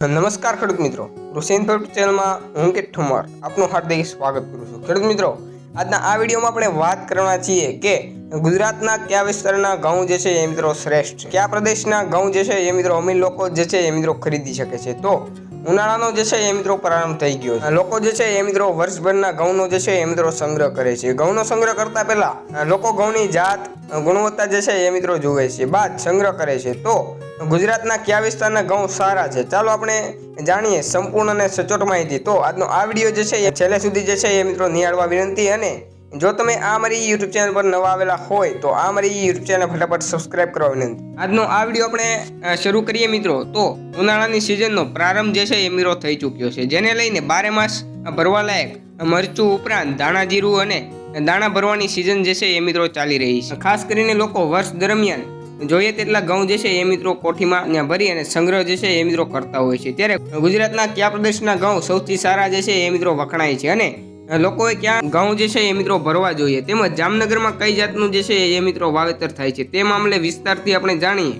નમસ્કાર ખેડૂત મિત્રો. કૃષિ ઇન્ફોર્મેટિવ ચેનલમાં હું કે ઠુમર. આપનું હાર્દિક સ્વાગત કરું છું. ખેડૂત મિત્રો, આજના આ વિડીયોમાં આપણે વાત કરવાના છીએ કે ગુજરાતના કયા વિસ્તારના ઘઉં જે છે એ મિત્રો શ્રેષ્ઠ કયા પ્રદેશના ઘઉં જે છે એ મિત્રો અમીર લોકો જે છે એ મિત્રો ખરીદી શકે છે? તો ઉનાળાનો જે છે એ મિત્રો પ્રારંભ થઈ ગયો છે. લોકો જે છે એ મિત્રો વર્ષભરના ઘઉંનો જે છે એ મિત્રો સંગ્રહ કરે છે. ઘઉંનો સંગ્રહ કરતા પહેલા લોકો ઘઉંની જાત, ગુણવત્તા જે છે એ મિત્રો જુએ છે. બાદ સંગ્રહ કરે છે. તો ગુજરાતના કયા વિસ્તારના ઘઉં સારા છે? ચાલો આપણે જાણીએ સંપૂર્ણ અને સચોટ માહિતી. તો આજનો આ વીડિયો જે છે એ છેલ્લે સુધી જે છે એ મિત્રો નિહાળવા વિનંતી અને જો તમે આ મારી યુટ્યુબ ચેનલ પર નવા આવેલા હોય, તો આ મારી યુટ્યુબ ચેનલ ફટાફટ સબસ્ક્રાઇબ કરવા વિનંતી. આજનો આ વીડિયો આપણે શરૂ કરીએ મિત્રો. તો ઉનાળાની સિઝનનો પ્રારંભ જે છે એ મિત્રો થઈ ચૂક્યો છે. જેને લઈને બારે માસ ભરવા લાયક મરચું ઉપરાંત ધાણા જીરું અને દાણા ભરવાની સિઝન જે છે એ મિત્રો ચાલી રહી છે. ખાસ કરીને લોકો વર્ષ દરમિયાન જોઈએ તેટલા ઘઉં જે છે એ મિત્રો કોઠીમાં ત્યાં ભરી અને સંગ્રહ જે છે એ મિત્રો કરતા હોય છે. ત્યારે ગુજરાતના કયા પ્રદેશના ઘઉં સૌથી સારા જે છે એ મિત્રો વખણાય છે અને લોકોએ ક્યાં ઘઉં જે છે એ મિત્રો ભરવા જોઈએ? તેમજ જામનગરમાં કઈ જાતનું જે છે એ મિત્રો વાવેતર થાય છે? તે મામલે વિસ્તારથી આપણે જાણીએ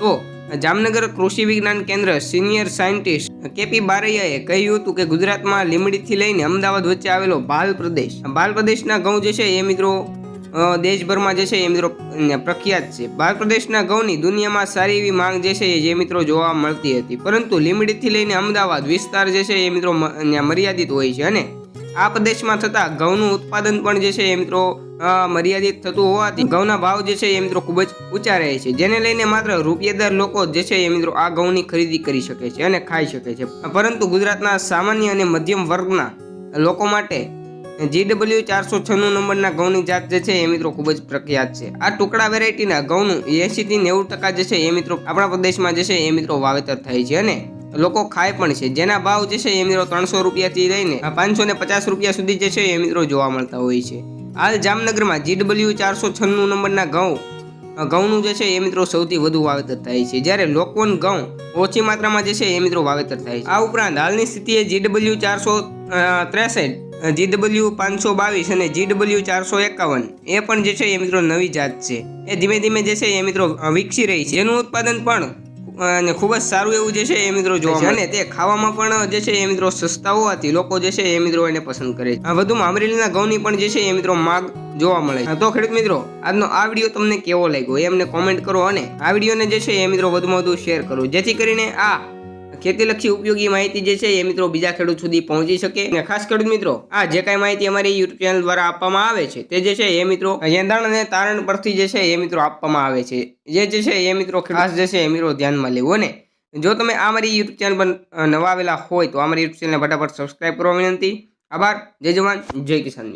તો જામનગર કૃષિ વિજ્ઞાન કેન્દ્ર સિનિયર સાયન્ટિસ્ટ કેપી બારૈયાએ કહ્યું હતું કે ગુજરાતમાં લીમડીથી લઈને અમદાવાદ વચ્ચે આવેલો ભાલ પ્રદેશ. ભાલ પ્રદેશના ઘઉં જે છે એ મિત્રો દેશભરમાં જે છે એ મિત્રો પ્રખ્યાત છે. ભાલ પ્રદેશના ઘઉંની દુનિયામાં સારી એવી માંગ જે છે જે મિત્રો જોવા મળતી હતી. પરંતુ લીમડીથી લઈને અમદાવાદ વિસ્તાર જે છે એ મિત્રો મર્યાદિત હોય છે. અને આ પ્રદેશમાં થતા ઘઉંનું ઉત્પાદન પણ જે છે એ મિત્રો મર્યાદિત થતું હોવાથી ઘઉંના ભાવ જે છે એ મિત્રો ખૂબ જ ઊંચા રહે છે. જેને લઈને માત્ર રૂપિયેદાર લોકો જે છે એ મિત્રો આ ઘઉંની ખરીદી કરી શકે છે અને ખાઈ શકે છે. પરંતુ ગુજરાતના સામાન્ય અને મધ્યમ વર્ગના લોકો માટે જીડબલ્યુ ચારસો છન્નું નંબરના ઘઉંની જાત જે છે એ મિત્રો ખૂબ જ પ્રખ્યાત છે. આ ટુકડા વેરાયટીના ઘઉંનું એંશીથી નેવું ટકા જે છે એ મિત્રો આપણા પ્રદેશમાં જે છે એ મિત્રો વાવેતર થાય છે અને લોકો ખાય પણ છે. જેના ભાવ જે છે એ મિત્રો ત્રણસો રૂપિયાથી લઈને પાંચસો ને પચાસ રૂપિયા સુધી જે છે એ મિત્રો જોવા મળતા હોય છે. હાલ જામનગરમાં જીડબલ્યુ ચારસો છન્નું નંબરના ઘઉં ઘઉંનું જે છે એ મિત્રો સૌથી વધુ વાવેતર થાય છે. જ્યારે લોકવન ઘઉં ઓછી માત્રામાં જે છે એ મિત્રો વાવેતર થાય છે. આ ઉપરાંત હાલની સ્થિતિએ જીડબલ્યુ ચારસો ત્રેસઠ જીડબલ્યુ પાંચસો બાવીસ અને જીડબલ્યુ ચારસો એકાવન એ પણ જે છે એ મિત્રો નવી જાત છે. એ ધીમે ધીમે જે છે એ મિત્રો વિકસી રહી છે. એનું ઉત્પાદન પણ અને ખૂબ જ સારું એવું જે છે એ મિત્રો જોવા મળે અને તે ખાવામાં પણ જે છે એ મિત્રો સસ્તા હોવાથી લોકો જે છે એ મિત્રો એને પસંદ કરે છે. આ વધુમાં અમરેલીના ઘઉંની પણ જે છે એ મિત્રો માગ જોવા મળે છે. તો ખેડૂત મિત્રો આજનો આ વીડિયો તમને કેવો લાગ્યો એ અમને કોમેન્ટ કરો અને આ વિડીયોને જે છે એ મિત્રો વધુમાં વધુ શેર કરો. જેથી કરીને આ ખેતીલક્ષી ઉપયોગી માહિતી જે છે એ મિત્રો બીજા ખેડૂત સુધી પહોંચી શકે. અને ખાસ ખેડૂત મિત્રો, આ જે કાંઈ માહિતી અમારી યુટ્યુબ ચેનલ દ્વારા આપવામાં આવે છે, તે જે છે એ મિત્રો યંદાણ અને તારણ પરથી જે છે એ મિત્રો આપવામાં આવે છે. જે જે છે એ મિત્રો ખાસ જે છે એ મિત્રો ધ્યાનમાં લેવું ને જો તમે આ મારી યુટ્યુબ ચેનલ પર નવા આવેલા હોય તો આ મારી યુટ્યુબ ચેનલને ફટાફટ સબસ્ક્રાઈબ કરવા વિનંતી. આભાર. જય જવાન. જય કિસાન